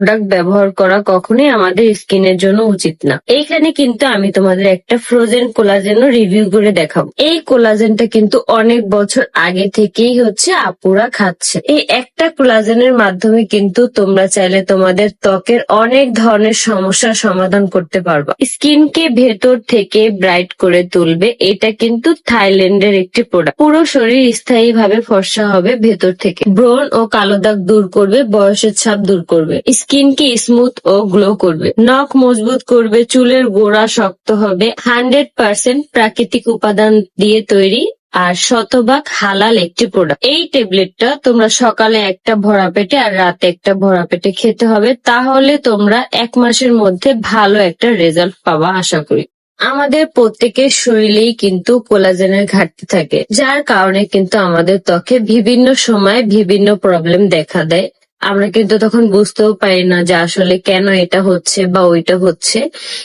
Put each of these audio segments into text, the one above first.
Product ব্যবহার করা কখনোই আমাদের স্কিনের জন্য উচিত না। এইখানে কিন্তু আমি তোমাদের একটা ফ্রোজেন কোলাজেনও রিভিউ করে দেখাবো। এই কোলাজেনটা কিন্তু অনেক বছর আগে থেকেই হচ্ছে আপুরা খাচ্ছে। এই একটা কোলাজেনের মাধ্যমে কিন্তু তোমরা চাইলে তোমাদের ত্বকের অনেক ধরনের সমস্যার সমাধান করতে পারবা। স্কিনকে ভেতর থেকে ব্রাইট করে তুলবে, এটা কিন্তু থাইল্যান্ডের একটি প্রোডাক্ট পুরো শরীর স্থায়ী ভাবে ফর্সা হবে ভেতর থেকে। ব্রণ ও কালো দাগ দূর করবে, বয়সের ছাপ দূর করবে। স্কিনকে স্মুথ ও গ্লো করবে? নখ মজবুত করবে, চুলের গোড়া শক্ত হবে, হান্ড্রেড পার্সেন্ট প্রাকৃতিক উপাদান দিয়ে তৈরি, আর শতভাগ হালাল একটি প্রোডাক্ট এই ট্যাবলেটটা তোমরা সকালে একটা ভরা পেটে আর রাতে একটা ভরা পেটে খেতে হবে, তাহলে তোমরা এক মাসের মধ্যে ভালো একটা রেজাল্ট পাবা, আশা করি। আমাদের প্রত্যেকের শরীরেই কিন্তু কোলাজেনের ঘাটতি থাকে, যার কারণে কিন্তু আমাদের ত্বকে বিভিন্ন সময় বিভিন্ন প্রবলেম দেখা দেয়। আমরা কিন্তু তখন বুঝতেও পারি না যে আসলে কেন এটা হচ্ছে বা ওইটা হচ্ছে।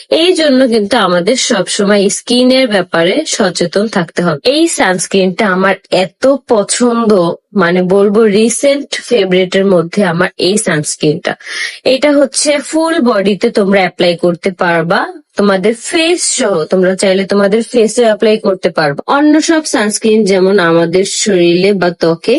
এই জন্য কিন্তু আমাদের সবসময় স্কিনের ব্যাপারে সচেতন থাকতে হবে। এই সানস্ক্রিনটা আমার এত পছন্দ মানে বলব রিসেন্ট ফেভারিটের মধ্যে আমার এই সানস্ক্রিনটা এটা হচ্ছে ফুল বডিতে তোমরা অ্যাপ্লাই করতে পারবা। তোমাদের ফেস সহ, তোমরা চাইলে তোমাদের ফেসে অ্যাপ্লাই করতে পারবে। অন্য সব সানস্ক্রিন যেমন আমাদের শরীরে বা ত্বকে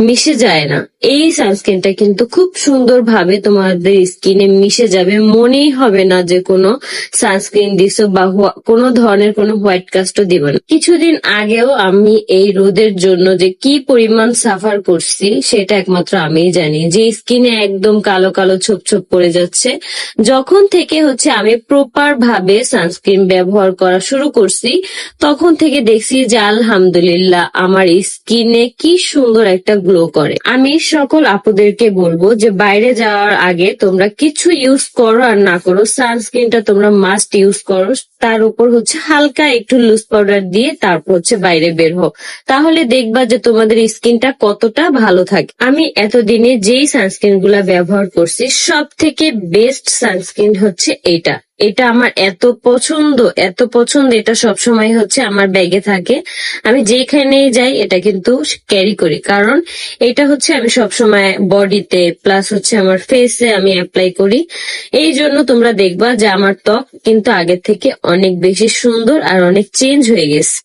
মিশে যায় না। এই সানস্ক্রিনটা কিন্তু খুব সুন্দর ভাবে তোমাদের স্কিনে মিশে যাবে। মনেই হবে না যে কোনো সানস্ক্রিন দিছো বা কোনো ধরনের কোনো হোয়াইট কাস্টও দিবে না। কিছুদিন আগেও আমি এই রোদের জন্য যে কি পরিমাণ সাফার করছি, সেটা একমাত্র আমিই জানি। যে স্কিনে একদম কালো কালো ছোপ ছোপ পড়ে যাচ্ছে। যখন থেকে হচ্ছে আমি প্রপার ভাবে সানস্ক্রিন ব্যবহার করা শুরু করছি, তখন থেকে দেখছি যে আলহামদুলিল্লাহ আমার স্কিনে কি সুন্দর একটা গ্লো করে। আমি সকল আপুদেরকে বলব যে বাইরে যাওয়ার আগে তোমরা কিছু ইউজ করো আর না করো। সানস্ক্রিনটা তোমরা মাস্ট ইউজ করো। তার উপর হচ্ছে হালকা একটু লুজ পাউডার দিয়ে তারপর হচ্ছে বাইরে বের হও। তাহলে দেখবা যে তোমাদের স্কিনটা কতটা ভালো থাকে। আমি এতদিনে যেই সানস্ক্রিনগুলা ব্যবহার করছি সব থেকে বেস্ট সানস্ক্রিন হচ্ছে এটা। এটা আমার এত পছন্দ এত পছন্দ, এটা সবসময় হচ্ছে আমার ব্যাগে থাকে। আমি যেখানেই যাই, এটা কিন্তু ক্যারি করি। কারণ এটা হচ্ছে আমি সবসময় বডিতে প্লাস হচ্ছে আমার ফেসে আমি অ্যাপ্লাই করি। এই জন্য তোমরা দেখবা যে আমার ত্বক কিন্তু আগের থেকে অনেক বেশি সুন্দর আর অনেক চেঞ্জ হয়ে গেছে।